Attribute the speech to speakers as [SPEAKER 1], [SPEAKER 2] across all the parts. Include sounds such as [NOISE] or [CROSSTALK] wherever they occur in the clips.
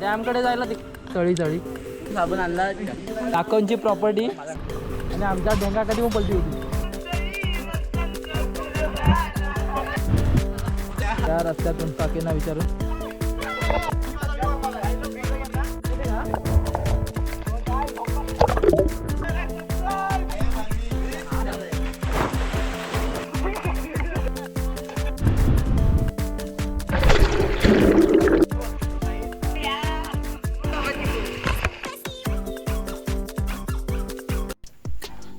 [SPEAKER 1] डॅमकडे जायला ते तळी तळी.
[SPEAKER 2] साबण आणला
[SPEAKER 1] काकांची प्रॉपर्टी आणि आमच्या ढेंगा कधी पण पलटी होती. त्या रस्त्यातून काकींना विचारून.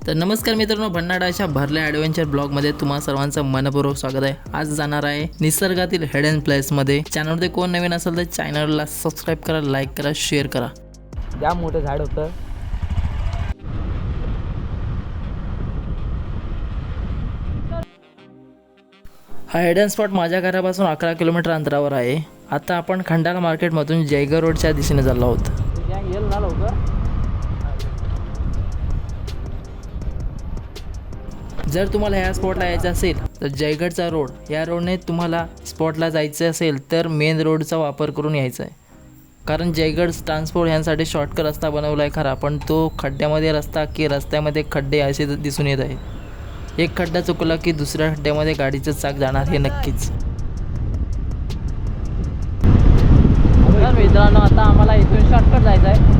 [SPEAKER 3] तर नमस्कार मित्रांनो भन्नाडाच्या भरल्या ॲडव्हेंचर ब्लॉगमध्ये तुम्हा सर्वांचं मनपूर्वक स्वागत आहे. आज जाणार आहे निसर्गातील हेड अँड प्लेसमध्ये चॅनलमध्ये कोण नवीन असेल तर चॅनलला सबस्क्राईब करा लाईक करा शेअर करा.
[SPEAKER 1] जाम मोठं झाड होतं.
[SPEAKER 3] हा हेडन स्पॉट माझ्या घरापासून अकरा किलोमीटर अंतरावर आहे. आता आपण खंडाला मार्केटमधून जयगड रोडच्या दिशेने चाललो आहोत. जर तुम्हाला ह्या स्पॉटला यायचं असेल तर जयगडचा रोड या रोडने तुम्हाला स्पॉटला जायचं असेल तर मेन रोडचा वापर करून यायचं आहे. कारण जयगड ट्रान्सपोर्ट ह्यांसाठी शॉर्टकट रस्ता बनवला आहे खरा पण तो खड्ड्यामध्ये रस्ता की रस्त्यामध्ये खड्डे असे दिसून येत आहे एक खड्डा चुकला की दुसऱ्या खड्ड्यामध्ये गाडीचं चाक जाणार हे नक्कीच.
[SPEAKER 1] तर मित्रांनो आता आम्हाला इथून शॉर्टकट जायचं आहे.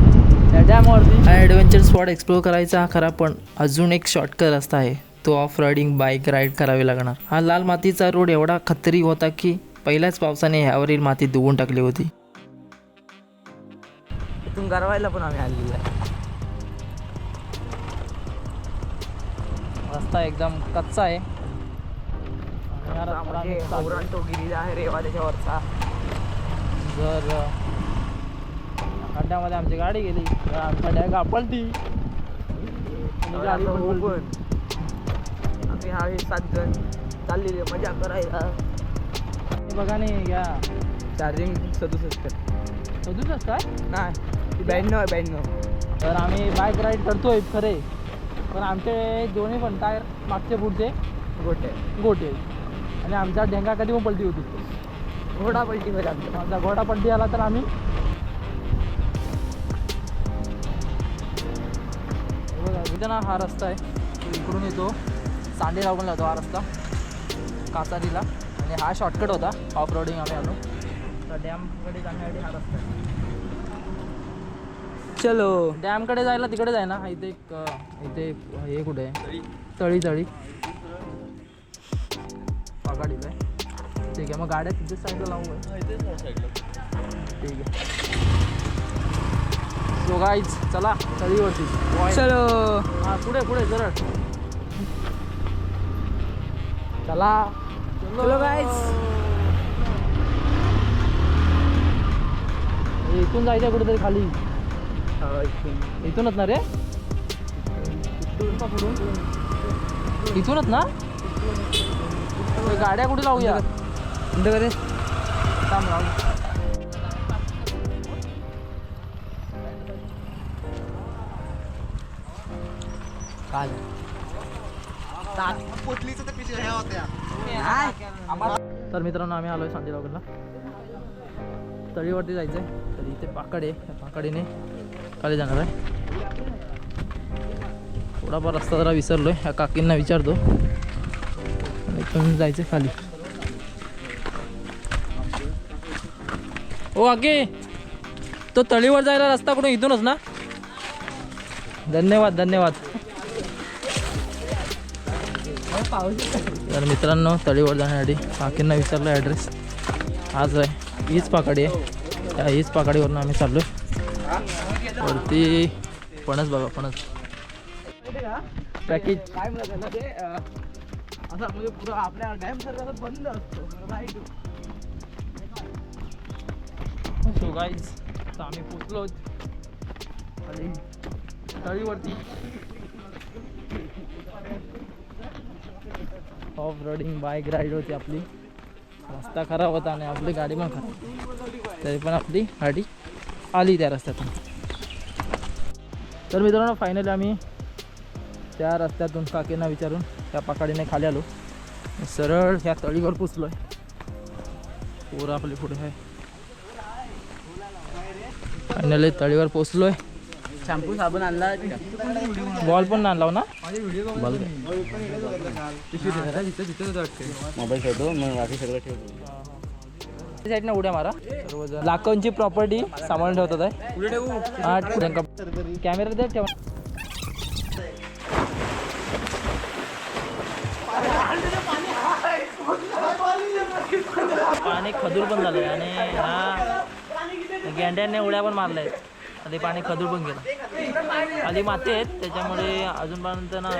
[SPEAKER 3] हा ॲडव्हेंचर स्पॉट एक्सप्लोअर करायचा हा खरा पण अजून एक शॉर्टकट रस्ता आहे. तो ऑफ रायडिंग बाईक राईड करावी लागणार. हा लाल मातीचा रोड एवढा खतरी होता की पहिल्याच पावसाने ह्यावरील माती धुवून टाकली होती.
[SPEAKER 2] इथून गरवायला पण आम्ही आलेली आहे.
[SPEAKER 1] रस्ता एकदम कच्चा आहे.
[SPEAKER 2] म्हणजे
[SPEAKER 1] चाललो.
[SPEAKER 2] औरण तो गिरीला आहे रेवा त्याच्यावरचा
[SPEAKER 1] जर खड्ड्यामध्ये आमची गाडी गेली आणि गाडी
[SPEAKER 2] आम्ही हा हे सात जण चाललेले मजा करायला.
[SPEAKER 1] हे बघा नाही घ्या.
[SPEAKER 2] चार्जिंग सदुसष्ट.
[SPEAKER 1] सदूच काय?
[SPEAKER 2] नाही ब्याण्णव आहे ब्याण्णव.
[SPEAKER 1] तर आम्ही बाईक राईड करतोय खरे. पण आमचे दोन्ही पण टायर मागचे पुढचे.
[SPEAKER 2] गोटे.
[SPEAKER 1] गोटे. आणि आमचा ढेंगा कधी पण पलटी होती.
[SPEAKER 2] घोडा पलटी मध्ये आमचा.
[SPEAKER 1] माझा घोडा पलटी आला तर आम्ही हे ना हा रस्ता आहे. तो इकडून येतो. सांडे लागून जातो हा रस्ता कासारीला आणि हा शॉर्टकट होता ऑफ रोडिंग आम्ही आलो. तर डॅमकडे जाण्यासाठी हा रस्ता
[SPEAKER 2] चलो.
[SPEAKER 1] डॅमकडे जायला तिकडे जाय ना इथे एक इथे हे कुठे आहे? तळी. तळी पगाडीला आहे. ठीक आहे मग गाड्या तिथे साईडला लावू ठीक आहे. सो गाईज चला तळीवरती.
[SPEAKER 2] चलो.
[SPEAKER 1] हा पुढे पुढे जरा चला.
[SPEAKER 2] चलो.
[SPEAKER 1] हे इथून जायचं कुठेतरी खाली. इथूनच ना रे? इथूनच ना? गाड्या कुठे लावूया?
[SPEAKER 2] कडे
[SPEAKER 1] थांब राहू काल. तर मित्रांनो आम्ही आलोय सांडेगावकडला तळीवरती जायचंय. तर इथे पाकड आहे. त्या पाकडीने खाली जाणार आहे. थोडाफार रस्ता जरा विसरलोय. ह्या काकींना विचारतो. जायचंय इथून जायचं खाली. ओ आगे तो तळीवर जायला रस्ता कुठून इथूनच ना? धन्यवाद धन्यवाद. तर मित्रांनो तळीवर जाण्यासाठी काकींना विचारलं ॲड्रेस आज आहे. हीच पाकाडी आहे. त्या हीच पाकाडीवरून आम्ही चाललो वरती फणस बघा फणस पॅकेज
[SPEAKER 2] काय म्हणजे आपल्या डॅम बंद असतो.
[SPEAKER 1] सो गाईज तर आम्ही पोचलो. आणि तळीवरती. ऑफ रोडिंग बाईक राईड होती आपली. रस्ता खराब होता आणि आपली गाडी पण खराब तरी पण आपली गाडी आली त्या रस्त्यातून. तर मित्रांनो फायनली आम्ही त्या रस्त्यातून काकींना विचारून त्या पकाडीने खाली आलो. सरळ ह्या तळीवर पुसलो आहे पोरं आपली पुढे आहे. फायनली तळीवर पोचलोय.
[SPEAKER 2] शॅम्पू साबण आणला.
[SPEAKER 1] बॉल पण आणला ना?
[SPEAKER 2] मोबाईल ठेवतो मग बाकी सगळं ठेवतो
[SPEAKER 1] साईडनं उड्या मारा. सर्वजण लाखोंची प्रॉपर्टी सांभाळून ठेवतात आहे. हा कॅमेरा दे ठेवा. पाणी खदूर पण झालंय आणि हा गेंड्याने उड्या पण मारल्या आहेत आणि पाणी खदूर पण गेलं खाली माती आहेत त्याच्यामुळे अजूनपर्यंत ना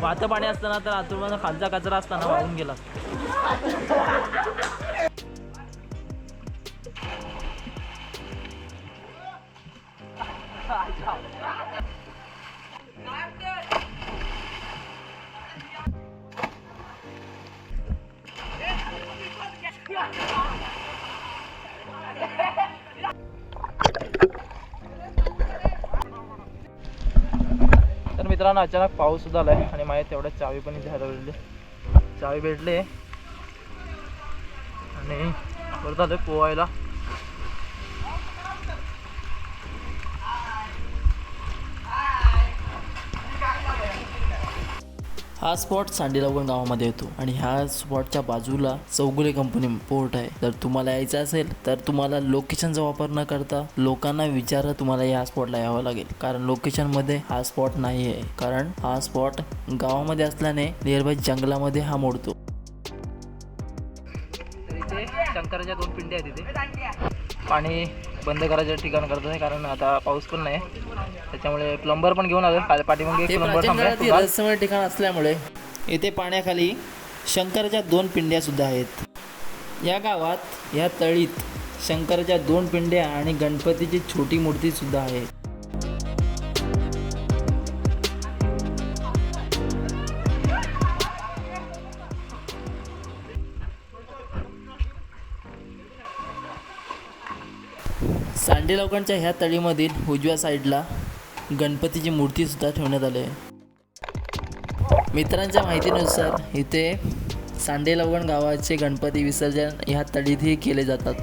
[SPEAKER 1] वाहतं पाणी असताना तर आतून खालचा कचरा असताना वाहून गेला Yeah. [LAUGHS] मित्रांनो अचानक पाऊस सुद्धा आलाय आणि माझ्या तेवढ्या चावी पण इथे हरवलेली. चावी भेटली. आणि परत आलं पोहायला.
[SPEAKER 3] हा स्पॉट सांडेलावण गावामध्ये येतो आणि ह्या स्पॉटच्या बाजूला चौगुले कंपनी पोर्ट आहे. जर तुम्हाला यायचं असेल तर तुम्हाला लोकेशनचा वापर न करता लोकांना विचारा तुम्हाला या स्पॉटला यावं लागेल. कारण लोकेशनमध्ये हा स्पॉट नाही आहे कारण हा स्पॉट गावामध्ये असल्याने नियरबाय जंगलामध्ये हा मोडतो.
[SPEAKER 1] शंकराच्या दोन पिंड्या आहेत तिथे पाणी बंद करायचं ठिकाण करत आहे कारण आता पाऊस पण नाही. त्याच्यामुळे प्लंबर पण घेऊन आलो काल पाठीमागे प्लंबर
[SPEAKER 3] ठिकाण असल्यामुळे येथे पाण्याखाली शंकराच्या दोन पिंड्या सुद्धा आहेत. या गावात या तळीत शंकराच्या दोन पिंड्या आणि गणपतीची छोटी मूर्ती सुद्धा आहे. सांडे लोकांच्या ह्या तळीमधील उजव्या साईडला गणपतीची मूर्ती सुद्धा ठेवण्यात आली आहे. मित्रांच्या माहितीनुसार इथे सांडेलवण गावाचे गणपती विसर्जन ह्या तळीतही केले जातात.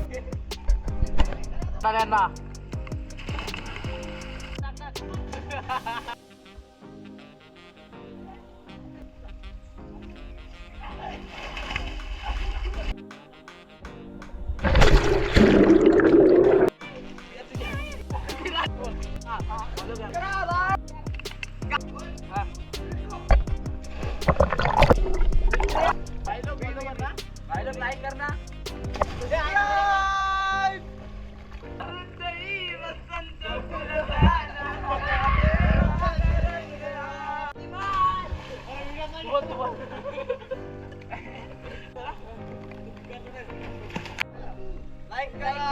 [SPEAKER 2] लाईक करा